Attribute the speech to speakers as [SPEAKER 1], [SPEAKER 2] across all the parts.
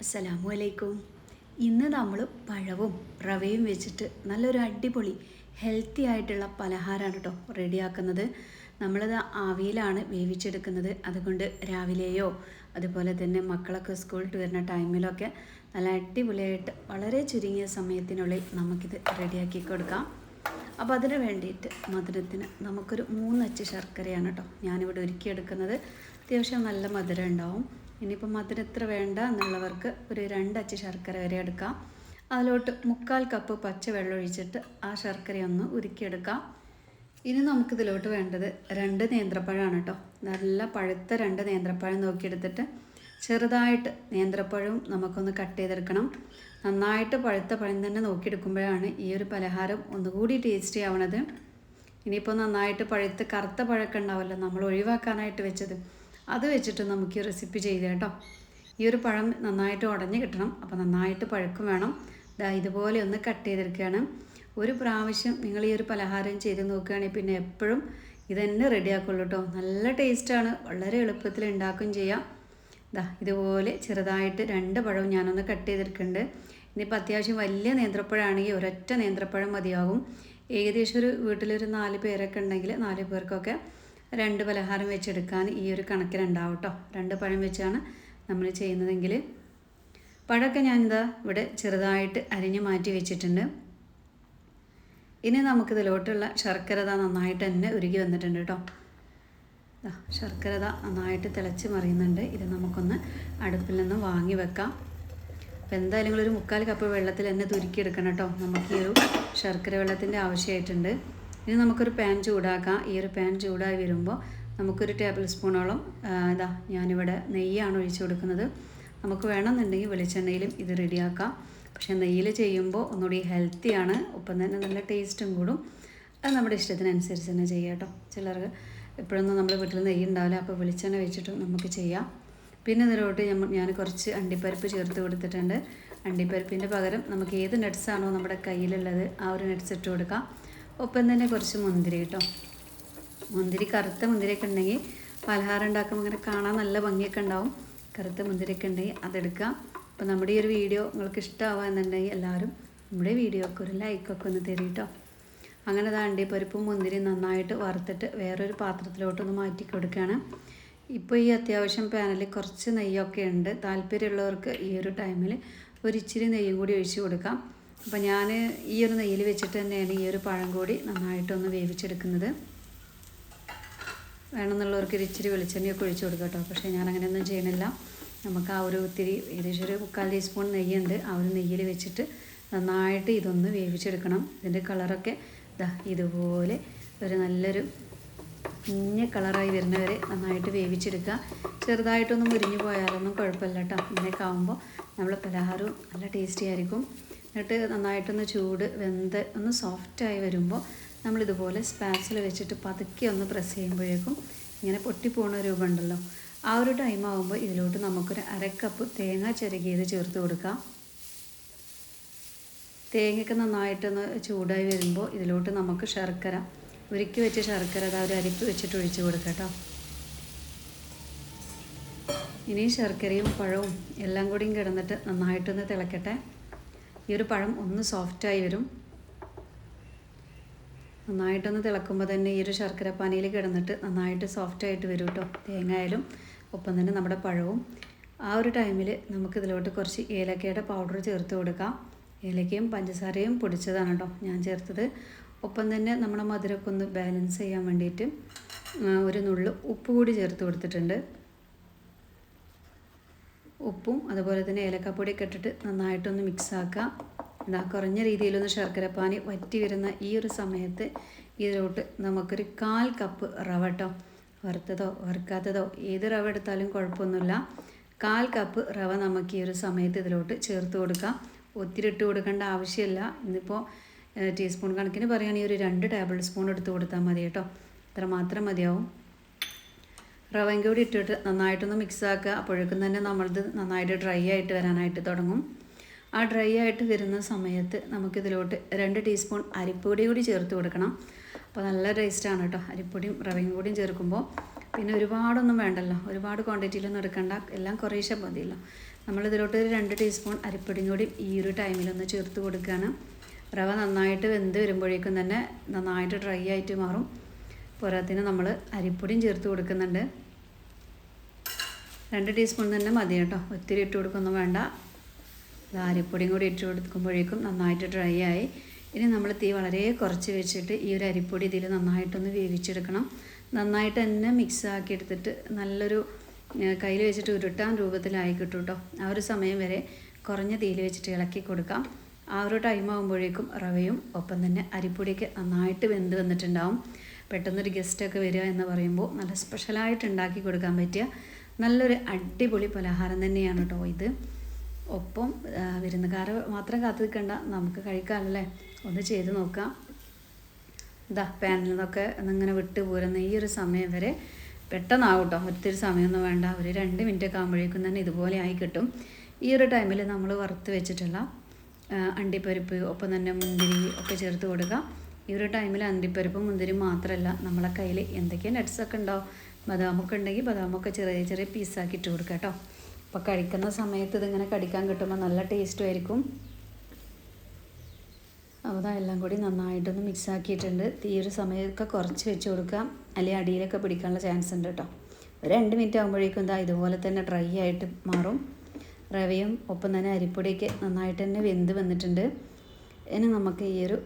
[SPEAKER 1] അസ്സലാമു അലൈക്കും. ഇന്ന് നമ്മൾ പഴവും റവയും വെച്ചിട്ട് നല്ലൊരു അടിപൊളി ഹെൽത്തി ആയിട്ടുള്ള പലഹാരമാണ് കേട്ടോ റെഡിയാക്കുന്നത്. നമ്മളത് ആവിയിലാണ് വേവിച്ചെടുക്കുന്നത്. അതുകൊണ്ട് രാവിലെയോ അതുപോലെ തന്നെ മക്കളൊക്കെ സ്കൂൾ വിട്ട് വരുന്ന ടൈമിലൊക്കെ നല്ല അടിപൊളിയായിട്ട് വളരെ ചുരുങ്ങിയ സമയത്തിനുള്ളിൽ നമുക്കിത് റെഡിയാക്കി കൊടുക്കാം. അപ്പോൾ അതിന് വേണ്ടിയിട്ട് മധുരത്തിന് നമുക്കൊരു മൂന്നച്ച് ശർക്കരയാണ് കേട്ടോ ഞാനിവിടെ ഒരുക്കിയെടുക്കുന്നത്. അത്യാവശ്യം നല്ല മധുരം ഉണ്ടാവും. ഇനിയിപ്പോൾ മധുരം എത്ര വേണ്ട എന്നുള്ളവർക്ക് ഒരു രണ്ട് രണ്ടച്ച് ശർക്കര വരെ എടുക്കാം. അതിലോട്ട് മുക്കാൽ കപ്പ് പച്ച വെള്ളം ഒഴിച്ചിട്ട് ആ ശർക്കര ഒന്ന് ഉരുക്കിയെടുക്കാം. ഇനി നമുക്കിതിലോട്ട് വേണ്ടത് രണ്ട് നേന്ത്രപ്പഴമാണ് കേട്ടോ. നല്ല പഴുത്ത രണ്ട് നേന്ത്രപ്പഴം നോക്കിയെടുത്തിട്ട് ചെറുതായിട്ട് നേന്ത്രപ്പഴവും നമുക്കൊന്ന് കട്ട് ചെയ്തെടുക്കണം. നന്നായിട്ട് പഴുത്ത പഴം തന്നെ നോക്കിയെടുക്കുമ്പോഴാണ് ഈ ഒരു പലഹാരം ഒന്നുകൂടി ടേസ്റ്റി ആവണത്. ഇനിയിപ്പോൾ നന്നായിട്ട് പഴുത്ത് കറുത്ത പഴമൊക്കെ ഉണ്ടാവുമല്ലോ നമ്മൾ ഒഴിവാക്കാനായിട്ട് വെച്ചത്. അത് വെച്ചിട്ട് നമുക്ക് ഈ റെസിപ്പി ചെയ്ത് കേട്ടോ. ഈ ഒരു പഴം നന്നായിട്ട് ഉടഞ്ഞ് കിട്ടണം. അപ്പോൾ നന്നായിട്ട് പഴുക്കും വേണം. ദാ ഇതുപോലെ ഒന്ന് കട്ട് ചെയ്തെടുക്കുകയാണ്. ഒരു പ്രാവശ്യം നിങ്ങൾ ഈ ഒരു പലഹാരം ചെയ്ത് നോക്കുകയാണെങ്കിൽ പിന്നെ എപ്പോഴും ഇതന്നെ റെഡിയാക്കുള്ളൂ കേട്ടോ. നല്ല ടേസ്റ്റാണ് വളരെ എളുപ്പത്തിൽ ഉണ്ടാക്കുകയും ചെയ്യാം. ദാ ഇതുപോലെ ചെറുതായിട്ട് രണ്ട് പഴവും ഞാനൊന്ന് കട്ട് ചെയ്തെടുക്കുന്നുണ്ട്. ഇനിയിപ്പോൾ അത്യാവശ്യം വലിയ നേന്ത്രപ്പഴമാണെങ്കിൽ ഒരൊറ്റ നേന്ത്രപ്പഴം മതിയാകും. ഏകദേശം ഒരു വീട്ടിലൊരു നാല് പേരൊക്കെ ഉണ്ടെങ്കിൽ നാല് പേർക്കൊക്കെ രണ്ട് പലഹാരം വെച്ചെടുക്കാൻ ഈ ഒരു കണക്കിലുണ്ടാവും കേട്ടോ രണ്ട് പഴം വെച്ചാണ് നമ്മൾ ചെയ്യുന്നതെങ്കിൽ. പഴമൊക്കെ ഞാൻ എന്താ ഇവിടെ ചെറുതായിട്ട് അരിഞ്ഞ് മാറ്റി വെച്ചിട്ടുണ്ട്. ഇനി നമുക്കിതിലോട്ടുള്ള ശർക്കര ദാ നന്നായിട്ട് തന്നെ ഉരുകി വന്നിട്ടുണ്ട് കേട്ടോ ദാ ശർക്കര നന്നായിട്ട് തിളച്ച് മറിയുന്നുണ്ട്. ഇത് നമുക്കൊന്ന് അടുപ്പിൽ നിന്ന് വാങ്ങി വെക്കാം. അപ്പോൾ എന്തായാലും ഒരു മുക്കാൽ കപ്പ് വെള്ളത്തിൽ തന്നെ തുരുക്കിയെടുക്കണം കേട്ടോ നമുക്ക് ഈ ഒരു ശർക്കര വെള്ളത്തിന്റെ ആവശ്യമായിട്ടുണ്ട്. ഇനി നമുക്കൊരു പാൻ ചൂടാക്കാം. ഈ ഒരു പാൻ ചൂടായി വരുമ്പോൾ നമുക്കൊരു ടേബിൾ സ്പൂണോളം ഇതാ ഞാനിവിടെ നെയ്യാണ് ഒഴിച്ചു കൊടുക്കുന്നത്. നമുക്ക് വേണമെന്നുണ്ടെങ്കിൽ വെളിച്ചെണ്ണയിലും ഇത് റെഡിയാക്കാം. പക്ഷേ നെയ്യിൽ ചെയ്യുമ്പോൾ ഒന്നുകൂടി ഹെൽത്തിയാണ് ഒപ്പം തന്നെ നല്ല ടേസ്റ്റും കൂടും. അത് നമ്മുടെ ഇഷ്ടത്തിനനുസരിച്ച് തന്നെ ചെയ്യാം കേട്ടോ ചിലർക്ക്. എപ്പോഴൊന്നും നമ്മുടെ വീട്ടിൽ നെയ്യ് ഉണ്ടാവില്ല അപ്പോൾ വെളിച്ചെണ്ണ വെച്ചിട്ടും നമുക്ക് ചെയ്യാം. പിന്നെ ഇതിലോട്ട് ഞാൻ കുറച്ച് അണ്ടിപ്പരിപ്പ് ചേർത്ത് കൊടുത്തിട്ടുണ്ട്. അണ്ടിപ്പരിപ്പിന്റെ പകരം നമുക്ക് ഏത് നട്ട്സാണോ നമ്മുടെ കയ്യിലുള്ളത് ആ ഒരു നട്ട്സ് ഇട്ട് കൊടുക്കാം. ഒപ്പം തന്നെ കുറച്ച് മുന്തിരി കേട്ടോ. മുന്തിരി കറുത്ത മുന്തിരിയൊക്കെ ഉണ്ടെങ്കിൽ പലഹാരം ഉണ്ടാക്കുമ്പോൾ ഇങ്ങനെ കാണാൻ നല്ല ഭംഗിയൊക്കെ ഉണ്ടാവും. കറുത്ത മുന്തിരിയൊക്കെ ഉണ്ടെങ്കിൽ അതെടുക്കാം. അപ്പോൾ നമ്മുടെ ഈ ഒരു വീഡിയോ നിങ്ങൾക്ക് ഇഷ്ടമാവാന്നുണ്ടെങ്കിൽ എല്ലാവരും നമ്മുടെ വീഡിയോക്ക് ഒരു ലൈക്കൊക്കെ ഒന്ന് തരും കേട്ടോ. അങ്ങനെ ദാണ്ടി പരിപ്പും മുന്തിരി നന്നായിട്ട് വറുത്തിട്ട് വേറൊരു പാത്രത്തിലോട്ടൊന്ന് മാറ്റി കൊടുക്കുകയാണ് ഇപ്പോൾ ഈ അത്യാവശ്യം പാനിൽ കുറച്ച് നെയ്യൊക്കെ ഉണ്ട് താല്പര്യമുള്ളവർക്ക് ഈ ഒരു ടൈമിൽ ഒരു ഇച്ചിരി നെയ്യും കൂടി ഒഴിച്ച് കൊടുക്കാം. അപ്പോൾ ഞാൻ ഈ ഒരു നെയ്യിൽ വെച്ചിട്ട് തന്നെയാണ് ഈ ഒരു പഴം കൂടി നന്നായിട്ടൊന്ന് വേവിച്ചെടുക്കുന്നത്. വേണമെന്നുള്ളവർക്ക് ഇച്ചിരി വെളിച്ചെണ്ണയൊക്കെ ഒഴിച്ചു കൊടുക്കാം കേട്ടോ. പക്ഷേ ഞാൻ അങ്ങനെയൊന്നും ചെയ്യണില്ല. നമുക്ക് ആ ഒരു ഒത്തിരി ഏകദേശം ഒരു മുക്കാൽ ടീസ്പൂൺ നെയ്യുണ്ട്. ആ ഒരു നെയ്യിൽ വെച്ചിട്ട് നന്നായിട്ട് ഇതൊന്ന് വേവിച്ചെടുക്കണം. ഇതിന്റെ കളറൊക്കെ ഇതാ ഇതുപോലെ ഒരു നല്ലൊരു കുഞ്ഞ കളറായി വരുന്നവരെ നന്നായിട്ട് വേവിച്ചെടുക്കുക. ചെറുതായിട്ടൊന്നും മുരിഞ്ഞു പോയാലൊന്നും കുഴപ്പമില്ല കേട്ടോ. ഇങ്ങനെയൊക്കെ ആകുമ്പോൾ നമ്മൾ പലഹാരവും നല്ല ടേസ്റ്റി ആയിരിക്കും. എന്നിട്ട് നന്നായിട്ടൊന്ന് ചൂട് വെന്ത് ഒന്ന് സോഫ്റ്റായി വരുമ്പോൾ നമ്മളിതുപോലെ സ്പാച്ചിൽ വെച്ചിട്ട് പതുക്കെ ഒന്ന് പ്രസ് ചെയ്യുമ്പോഴേക്കും ഇങ്ങനെ പൊട്ടിപ്പോണ രൂപം ഉണ്ടല്ലോ. ആ ഒരു ടൈം ആകുമ്പോൾ ഇതിലോട്ട് നമുക്കൊരു അരക്കപ്പ് തേങ്ങ ചിരകിയത് ചേർത്ത് കൊടുക്കാം. തേങ്ങയൊക്കെ നന്നായിട്ടൊന്ന് ചൂടായി വരുമ്പോൾ ഇതിലോട്ട് നമുക്ക് ശർക്കര ഉരുക്കി വെച്ച ശർക്കര അതാ ഒരു അരിപ്പ് വെച്ചിട്ട് ഒഴിച്ചു കൊടുക്കാം കേട്ടോ ഇനി ശർക്കരയും പഴവും എല്ലാം കൂടിയും കിടന്നിട്ട് നന്നായിട്ടൊന്ന് തിളക്കട്ടെ. ഈ ഒരു പഴം ഒന്ന് സോഫ്റ്റായി വരും. നന്നായിട്ടൊന്ന് തിളക്കുമ്പോൾ തന്നെ ഈ ഒരു ശർക്കര പാനിയിൽ കിടന്നിട്ട് നന്നായിട്ട് സോഫ്റ്റായിട്ട് വരും കേട്ടോ തേങ്ങ ആയാലും ഒപ്പം തന്നെ നമ്മുടെ പഴവും. ആ ഒരു ടൈമിൽ നമുക്കിതിലോട്ട് കുറച്ച് ഏലക്കയുടെ പൗഡർ ചേർത്ത് കൊടുക്കാം. ഏലക്കയും പഞ്ചസാരയും പൊടിച്ചതാണ് കേട്ടോ ഞാൻ ചേർത്തത്. ഒപ്പം തന്നെ നമ്മുടെ മധുരമൊക്കെ ഒന്ന് ബാലൻസ് ചെയ്യാൻ വേണ്ടിയിട്ട് ഒരു നുള്ളു ഉപ്പ് കൂടി ചേർത്ത് കൊടുത്തിട്ടുണ്ട്. ഉപ്പും അതുപോലെ തന്നെ ഏലക്കാപ്പൊടിയൊക്കെ ഇട്ടിട്ട് നന്നായിട്ടൊന്ന് മിക്സ് ആക്കുക ഇതാ കുറഞ്ഞ രീതിയിലൊന്ന് ശർക്കരപ്പാനി വറ്റി വരുന്ന ഈ ഒരു സമയത്ത് ഇതിലോട്ട് നമുക്കൊരു കാൽ കപ്പ് റവ കേട്ടോ വറുത്തതോ വറുക്കാത്തതോ ഏത് റവ എടുത്താലും കുഴപ്പമൊന്നുമില്ല. കാൽ കപ്പ് റവ നമുക്ക് ഈ ഒരു സമയത്ത് ഇതിലോട്ട് ചേർത്ത് കൊടുക്കാം. ഒത്തിരി ഇട്ട് കൊടുക്കേണ്ട ആവശ്യമില്ല. ഇന്നിപ്പോൾ ടീസ്പൂൺ കണക്കിന് പറയുകയാണെങ്കിൽ ഒരു രണ്ട് ടേബിൾ സ്പൂൺ എടുത്ത് കൊടുത്താൽ മതി കേട്ടോ. ഇത്ര മാത്രം മതിയാവും. റവയും കൂടി ഇട്ടിട്ട് നന്നായിട്ടൊന്ന് മിക്സ് ആക്കുക. അപ്പോഴേക്കും തന്നെ നമ്മളത് നന്നായിട്ട് ഡ്രൈ ആയിട്ട് വരാനായിട്ട് തുടങ്ങും. ആ ഡ്രൈ ആയിട്ട് വരുന്ന സമയത്ത് നമുക്കിതിലോട്ട് രണ്ട് ടീസ്പൂൺ അരിപ്പൊടി കൂടി ചേർത്ത് കൊടുക്കണം. അപ്പോൾ നല്ല ടേസ്റ്റാണ് കേട്ടോ. അരിപ്പൊടിയും റവയും കൂടിയും ചേർക്കുമ്പോൾ. പിന്നെ ഒരുപാടൊന്നും വേണ്ടല്ലോ. ഒരുപാട് ക്വാണ്ടിറ്റിയിലൊന്നും എടുക്കണ്ട. എല്ലാം കുറേശ്ശെ മതിയല്ലോ. നമ്മളിതിലോട്ട് ഒരു രണ്ട് ടീസ്പൂൺ അരിപ്പൊടിയും കൂടി ഈ ഒരു ടൈമിലൊന്ന് ചേർത്ത് കൊടുക്കുകയാണ്. റവ നന്നായിട്ട് വെന്ത് വരുമ്പോഴേക്കും തന്നെ നന്നായിട്ട് ഡ്രൈ ആയിട്ട് മാറും. പോരാത്തിന് നമ്മൾ അരിപ്പൊടിയും ചേർത്ത് കൊടുക്കുന്നുണ്ട്. രണ്ട് ടീസ്പൂൺ തന്നെ മതി കേട്ടോ. ഒത്തിരി ഇട്ട് കൊടുക്കൊന്നും വേണ്ട. അത് അരിപ്പൊടിയും കൂടി ഇട്ട് കൊടുക്കുമ്പോഴേക്കും നന്നായിട്ട് ഡ്രൈ ആയി. ഇനി നമ്മൾ തീ വളരെ കുറച്ച് വെച്ചിട്ട് ഈ ഒരു അരിപ്പൊടി ഇതിൽ നന്നായിട്ടൊന്ന് വേവിച്ചെടുക്കണം. നന്നായിട്ട് തന്നെ മിക്സ് ആക്കി എടുത്തിട്ട് നല്ലൊരു കയ്യിൽ വെച്ചിട്ട് ഉരുട്ടാൻ രൂപത്തിലായി കിട്ടും കേട്ടോ ആ ഒരു സമയം വരെ കുറഞ്ഞ തീയിൽ വെച്ചിട്ട് ഇളക്കി കൊടുക്കാം. ആ ഒരു ടൈം ആകുമ്പോഴേക്കും റവയും ഒപ്പം തന്നെ അരിപ്പൊടിയൊക്കെ നന്നായിട്ട് വെന്ത് വന്നിട്ടുണ്ടാവും. പെട്ടെന്നൊരു ഗസ്റ്റൊക്കെ വരിക എന്ന് പറയുമ്പോൾ നല്ല സ്പെഷ്യലായിട്ട് ഉണ്ടാക്കി കൊടുക്കാൻ പറ്റിയ നല്ലൊരു അടിപൊളി പലഹാരം തന്നെയാണ് കേട്ടോ ഇത്. ഒപ്പം വിരുന്നുകാരെ മാത്രം കാത്തു നിൽക്കണ്ട നമുക്ക് കഴിക്കാമല്ലേ ഒന്ന് ചെയ്ത് നോക്കാം. ഇതാ പാനിൽ നിന്നൊക്കെ ഒന്നിങ്ങനെ വിട്ട് പോരുന്ന ഈ ഒരു സമയം വരെ പെട്ടെന്നാവും കേട്ടോ. ഒത്തിരി സമയമൊന്നും വേണ്ട. ഒരു രണ്ട് മിനിറ്റ് ഒക്കെ ആകുമ്പോഴേക്കും തന്നെ ഇതുപോലെ ആയി കിട്ടും. ഈ ഒരു ടൈമിൽ നമ്മൾ വറുത്ത് വെച്ചിട്ടുള്ള അണ്ടിപ്പരിപ്പ് ഒപ്പം തന്നെ മുന്തിരി ഒക്കെ ചേർത്ത് കൊടുക്കുക ഈ ഒരു ടൈമിൽ അണ്ടിപ്പരിപ്പും മുന്തിരിയും മാത്രമല്ല നമ്മളെ കയ്യിൽ എന്തൊക്കെ നട്ട്സൊക്കെ ഉണ്ടാവും ബദാമൊക്കെ ഉണ്ടെങ്കിൽ ബദാമൊക്കെ ചെറിയ ചെറിയ പീസാക്കി ഇട്ട് കൊടുക്കുക കേട്ടോ. അപ്പോൾ കഴിക്കുന്ന സമയത്ത് ഇതിങ്ങനെ കടിക്കാൻ കിട്ടുമ്പോൾ നല്ല ടേസ്റ്റും ആയിരിക്കും. അപ്പോൾ എല്ലാം കൂടി നന്നായിട്ടൊന്ന് മിക്സ് ആക്കിയിട്ടുണ്ട്. ഒരു സമയമൊക്കെ കുറച്ച് വെച്ച് കൊടുക്കാം. അല്ലെങ്കിൽ അടിയിലൊക്കെ പിടിക്കാനുള്ള ചാൻസ് ഉണ്ട് കേട്ടോ. ഒരു രണ്ട് മിനിറ്റ് ആകുമ്പോഴേക്കും എന്താ ഇതുപോലെ തന്നെ ഡ്രൈ ആയിട്ട് മാറും. റവയും ഒപ്പം തന്നെ അരിപ്പൊടിയൊക്കെ നന്നായിട്ട് തന്നെ വെന്ത് വന്നിട്ടുണ്ട്. ഇനി നമുക്ക് ഈ ഒരു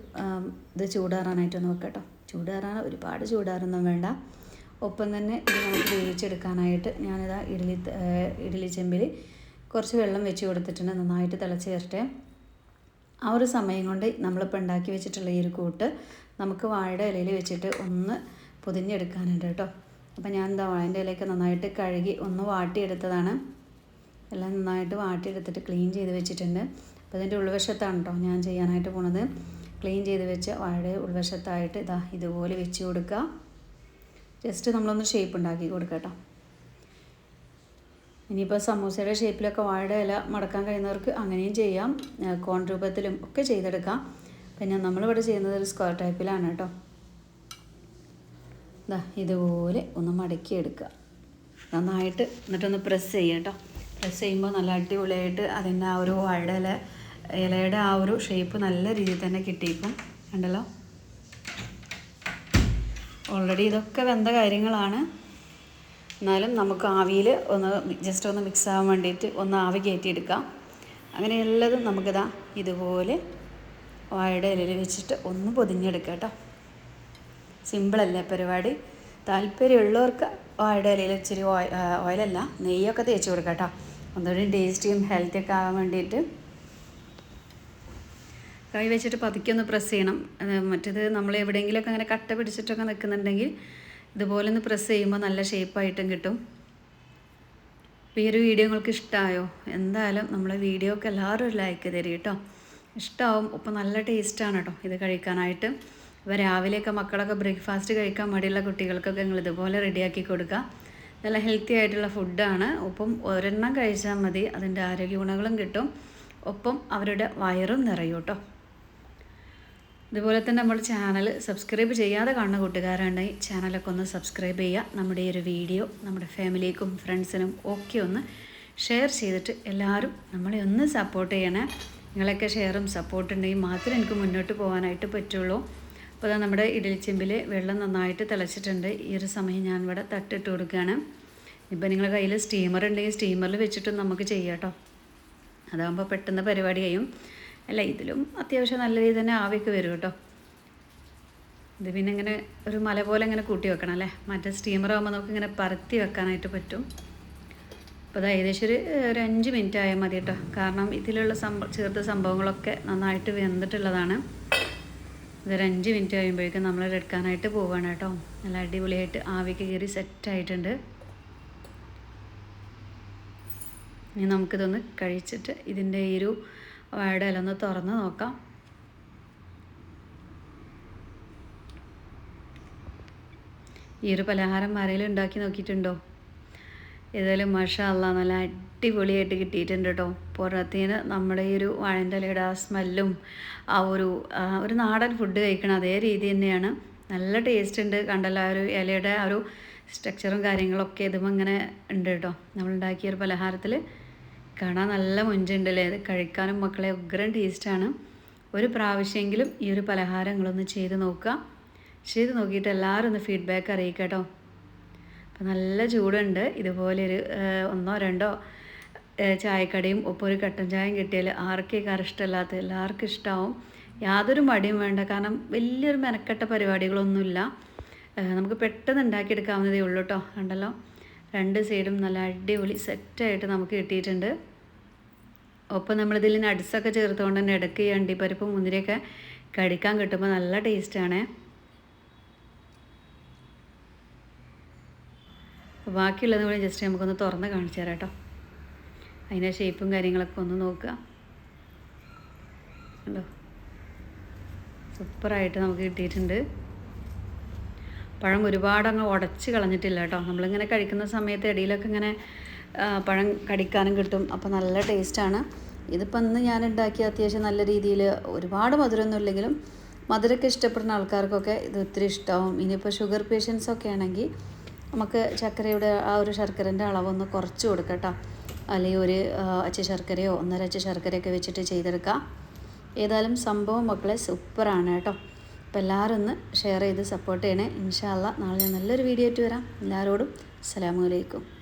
[SPEAKER 1] ഇത് ചൂടാറാനായിട്ടൊന്ന് കേട്ടോ ചൂടാറാൻ ഒരുപാട് ചൂടാറൊന്നും വേണ്ട. ഒപ്പം തന്നെ ഇത് നമുക്ക് വേവിച്ചെടുക്കാനായിട്ട് ഞാനിതാ ഇഡ്ഡലി ഇഡ്ഡലി ചെമ്പിൽ കുറച്ച് വെള്ളം വെച്ച് കൊടുത്തിട്ടുണ്ട്. നന്നായിട്ട് തിളച്ച് ചേർട്ടെ ആ ഒരു സമയം കൊണ്ട് നമ്മളിപ്പോൾ ഉണ്ടാക്കി വെച്ചിട്ടുള്ള ഈ ഒരു കൂട്ട് നമുക്ക് വാഴയുടെ ഇലയിൽ വെച്ചിട്ട് ഒന്ന് പൊതിഞ്ഞെടുക്കാനുണ്ട് കേട്ടോ. അപ്പോൾ ഞാൻ എന്താ വാഴന്റെ ഇലയൊക്കെ നന്നായിട്ട് കഴുകി ഒന്ന് വാട്ടിയെടുത്തതാണ്. എല്ലാം നന്നായിട്ട് വാട്ടിയെടുത്തിട്ട് ക്ലീൻ ചെയ്ത് വെച്ചിട്ടുണ്ട്. അപ്പോൾ ഇതിന്റെ ഉൾവശത്താണ് കേട്ടോ ഞാൻ ചെയ്യാനായിട്ട് പോണത്. ക്ലീൻ ചെയ്ത് വെച്ച് വാഴയുടെ ഉൾവശത്തായിട്ട് ഇതാ ഇതുപോലെ വെച്ച് കൊടുക്കുക. ജസ്റ്റ് നമ്മളൊന്ന് ഷേപ്പ് ഉണ്ടാക്കി കൊടുക്കുക കേട്ടോ. ഇനിയിപ്പോൾ സമൂസയുടെ ഷേപ്പിലൊക്കെ വാഴയുടെ ഇല മടക്കാൻ കഴിയുന്നവർക്ക് അങ്ങനെയും ചെയ്യാം. കോൺ രൂപത്തിലും ഒക്കെ ചെയ്തെടുക്കാം. പിന്നെ നമ്മളിവിടെ ചെയ്യുന്നത് ഒരു സ്ക്വയർ ടൈപ്പിലാണ് കേട്ടോ. ഇതാ ഇതുപോലെ ഒന്ന് മടക്കിയെടുക്കുക നന്നായിട്ട് എന്നിട്ടൊന്ന് പ്രസ് ചെയ്യുക കേട്ടോ. പ്രസ് ചെയ്യുമ്പോൾ നല്ല അടിപൊളിയായിട്ട് അതിന്റെ ആ ഒരു വാഴയുടെ ഇല ഇലയുടെ ആ ഒരു ഷേപ്പ് നല്ല രീതിയിൽ തന്നെ കിട്ടിയിരിക്കും. കണ്ടല്ലോ? ഓൾറെഡി ഇതൊക്കെ വെന്ത കാര്യങ്ങളാണ്. എന്നാലും നമുക്ക് ആവിയിൽ ഒന്ന് ജസ്റ്റ് ഒന്ന് മിക്സ് ആവാൻ വേണ്ടിയിട്ട് ഒന്ന് ആവി കയറ്റിയെടുക്കാം. അങ്ങനെ നമുക്കിതാ ഇതുപോലെ വാഴയുടെ ഇലയിൽ വെച്ചിട്ട് ഒന്ന് പൊതിഞ്ഞെടുക്കാം കേട്ടോ. സിമ്പിളല്ലേ പരിപാടി? താല്പര്യമുള്ളവർക്ക് വാഴയുടെ ഇലയിൽ ഇച്ചിരി ഓയിലല്ല നെയ്യൊക്കെ തേച്ച് കൊടുക്കാം കേട്ടോ. ഒന്നുകൂടി ടേസ്റ്റിയും ഹെൽത്തിയൊക്കെ ആകാൻ വേണ്ടിയിട്ട്. കൈ വെച്ചിട്ട് പതുക്കെ ഒന്ന് പ്രസ് ചെയ്യണം. മറ്റേത് നമ്മൾ എവിടെയെങ്കിലുമൊക്കെ അങ്ങനെ കട്ട പിടിച്ചിട്ടൊക്കെ നിൽക്കുന്നുണ്ടെങ്കിൽ ഇതുപോലെ ഒന്ന് പ്രസ് ചെയ്യുമ്പോൾ നല്ല ഷേപ്പായിട്ടും കിട്ടും. അപ്പോൾ ഈ ഒരു വീഡിയോ നിങ്ങൾക്ക് ഇഷ്ടമായോ എന്തായാലും നമ്മളെ വീഡിയോക്ക് എല്ലാവരും ഒരു ലൈക്ക് തരും കേട്ടോ ഇഷ്ടമാവും ഇപ്പം നല്ല ടേസ്റ്റാണ് കേട്ടോ ഇത് കഴിക്കാനായിട്ട്. ഇപ്പോൾ രാവിലെയൊക്കെ മക്കളൊക്കെ ബ്രേക്ക്ഫാസ്റ്റ് കഴിക്കാൻ മടിയുള്ള കുട്ടികൾക്കൊക്കെ നിങ്ങൾ ഇതുപോലെ റെഡിയാക്കി കൊടുക്കുക. നല്ല ഹെൽത്തി ആയിട്ടുള്ള ഫുഡാണ് ഒപ്പം ഒരെണ്ണം കഴിച്ചാൽ മതി. അതിന്റെ ആരോഗ്യ ഗുണങ്ങളും കിട്ടും. ഒപ്പം അവരുടെ വയറും നിറയും ഇതുപോലെ തന്നെ നമ്മൾ ചാനൽ സബ്സ്ക്രൈബ് ചെയ്യാതെ കാണുന്ന കൂട്ടുകാരുണ്ടെങ്കിൽ ചാനലൊക്കെ ഒന്ന് സബ്സ്ക്രൈബ് ചെയ്യുക. നമ്മുടെ ഈ ഒരു വീഡിയോ നമ്മുടെ ഫാമിലിക്കും ഫ്രണ്ട്സിനും ഒക്കെ ഒന്ന് ഷെയർ ചെയ്തിട്ട് എല്ലാവരും നമ്മളെ ഒന്ന് സപ്പോർട്ട് ചെയ്യണേ. നിങ്ങളൊക്കെ ഷെയറും സപ്പോർട്ട് ഉണ്ടെങ്കിൽ മാത്രമേ എനിക്ക് മുന്നോട്ട് പോകാനായിട്ട് പറ്റുള്ളൂ. അപ്പോൾ അതാ നമ്മുടെ ഇഡലിച്ചെമ്പിൽ വെള്ളം നന്നായിട്ട് തിളച്ചിട്ടുണ്ട്. ഈ ഒരു സമയം ഞാൻ ഇവിടെ തട്ടിട്ട് കൊടുക്കുകയാണ്. ഇപ്പം നിങ്ങളുടെ കയ്യിൽ സ്റ്റീമർ ഉണ്ടെങ്കിൽ സ്റ്റീമറിൽ വെച്ചിട്ടും നമുക്ക് ചെയ്യാം കേട്ടോ അതാകുമ്പോൾ പെട്ടെന്ന് പരിപാടി കഴിയും. അല്ല ഇതിലും അത്യാവശ്യം നല്ല രീതിയിൽ തന്നെ ആവിയൊക്കെ വരും കേട്ടോ. ഇത് പിന്നെ ഇങ്ങനെ ഒരു മല പോലെ ഇങ്ങനെ കൂട്ടി വെക്കണം അല്ലേ? മറ്റേ സ്റ്റീമർ ആകുമ്പോൾ നമുക്ക് ഇങ്ങനെ പരത്തി വെക്കാനായിട്ട് പറ്റും. അപ്പോൾ അത് ഏകദേശം ഒരു ഒരു അഞ്ച് മിനിറ്റ് ആയാൽ മതി കേട്ടോ. കാരണം ഇതിലുള്ള സംഭവ ചേർത്ത സംഭവങ്ങളൊക്കെ നന്നായിട്ട് വെന്തിട്ടുള്ളതാണ്. ഇതൊരു അഞ്ച് മിനിറ്റ് കഴിയുമ്പോഴേക്കും നമ്മൾ എടുക്കാനായിട്ട് പോവുകയാണ് കേട്ടോ. നല്ല അടിപൊളിയായിട്ട് ആവിക്ക് കയറി സെറ്റായിട്ടുണ്ട് ഇനി നമുക്കിതൊന്ന് കഴിച്ചിട്ട് ഇതിന്റെ ഈ ഒരു വാഴയുടെ ഒന്ന് തുറന്ന് നോക്കാം. ഈ ഒരു പലഹാരം ആരെങ്കിലും ഉണ്ടാക്കി നോക്കിയിട്ടുണ്ടോ? ഏതായാലും മഷ അല്ല നല്ല അടിപൊളിയായിട്ട് കിട്ടിയിട്ടുണ്ട് കേട്ടോ. പുറത്തിന് നമ്മുടെ ഈ ഒരു വാഴന്റെ ആ സ്മെല്ലും ആ ഒരു ഒരു നാടൻ ഫുഡ് കഴിക്കണം അതേ രീതി തന്നെയാണ്. നല്ല ടേസ്റ്റ് ഉണ്ട്. കണ്ടല്ലോ ആ ഒരു ഇലയുടെ ആ ഒരു സ്ട്രക്ചറും കാര്യങ്ങളൊക്കെ ഇതും അങ്ങനെ ഉണ്ട് കേട്ടോ. നമ്മളുണ്ടാക്കിയ ഒരു പലഹാരത്തിൽ കാണാൻ നല്ല മുഞ്ചുണ്ടല്ലേ? അത് കഴിക്കാനും മക്കളെ ഉഗ്രം ടേസ്റ്റാണ് ഒരു പ്രാവശ്യമെങ്കിലും ഈ ഒരു പലഹാരങ്ങളൊന്ന് ചെയ്ത് നോക്കുക. ചെയ്ത് നോക്കിയിട്ട് എല്ലാവരും ഒന്ന് ഫീഡ്ബാക്ക് അറിയിക്കുക കേട്ടോ. അപ്പം നല്ല ചൂടുണ്ട്. ഇതുപോലെ ഒരു ഒന്നോ രണ്ടോ ചായക്കടയും ഒപ്പം ഒരു കട്ടൻ ചായയും കിട്ടിയാൽ ആർക്കേക്കാർ ഇഷ്ടമല്ലാത്ത? എല്ലാവർക്കും ഇഷ്ടമാവും യാതൊരു മടിയും വേണ്ട. കാരണം വലിയൊരു മെനക്കെട്ട പരിപാടികളൊന്നുമില്ല. നമുക്ക് പെട്ടെന്ന് ഉണ്ടാക്കിയെടുക്കാവുന്നതേ ഉള്ളൂ കേട്ടോ. കണ്ടല്ലോ? രണ്ട് സൈഡും നല്ല അടിപൊളി സെറ്റായിട്ട് നമുക്ക് കിട്ടിയിട്ടുണ്ട്. ഒപ്പം നമ്മളിതിൽ നട്സൊക്കെ ചേർത്തുകൊണ്ട് തന്നെ ഇടയ്ക്ക് അണ്ടിപ്പരിപ്പ് മുന്തിരിയൊക്കെ കടിക്കാൻ കിട്ടുമ്പോൾ നല്ല ടേസ്റ്റാണ്. ബാക്കിയുള്ളത് കൂടി ജസ്റ്റ് നമുക്കൊന്ന് തുറന്ന് കാണിച്ചു തരാം കേട്ടോ അതിന്റെ ഷേപ്പും കാര്യങ്ങളൊക്കെ ഒന്ന് നോക്കുക. കണ്ടോ? സൂപ്പറായിട്ട് നമുക്ക് കിട്ടിയിട്ടുണ്ട്. പഴം ഒരുപാട് അങ്ങ് ഉടച്ച് കളഞ്ഞിട്ടില്ല കേട്ടോ. നമ്മളിങ്ങനെ കഴിക്കുന്ന സമയത്ത് ഇടയിലൊക്കെ ഇങ്ങനെ പഴം കടിക്കാനും കിട്ടും. അപ്പോൾ നല്ല ടേസ്റ്റാണ്. ഇതിപ്പോൾ ഇന്ന് ഞാൻ ഉണ്ടാക്കിയ അത്യാവശ്യം നല്ല രീതിയിൽ ഒരുപാട് മധുരമൊന്നും ഇല്ലെങ്കിലും മധുരമൊക്കെ ഇഷ്ടപ്പെടുന്ന ആൾക്കാർക്കൊക്കെ ഇത് ഒത്തിരി ഇഷ്ടമാവും ഇനിയിപ്പോൾ ഷുഗർ പേഷ്യൻസ് ഒക്കെ ആണെങ്കിൽ നമുക്ക് ശർക്കരയുടെ ആ ഒരു ശർക്കരന്റെ അളവൊന്ന് കുറച്ച് കൊടുക്കട്ടോ. കേട്ടോ അല്ലെങ്കിൽ ഒരു അച്ച ശർക്കരയോ ഒന്നര അച്ച ശർക്കരയൊക്കെ വെച്ചിട്ട് ചെയ്തെടുക്കാം. ഏതായാലും സംഭവം മക്കളെ സൂപ്പറാണ് കേട്ടോ. അപ്പോൾ എല്ലാവരും ഒന്ന് ഷെയർ ചെയ്ത് സപ്പോർട്ട് ചെയ്യണേ. ഇൻഷാല്ല നാളെ ഞാൻ നല്ലൊരു വീഡിയോ ആയിട്ട് വരാം. എല്ലാവരോടും അസ്സലാമു അലൈക്കും.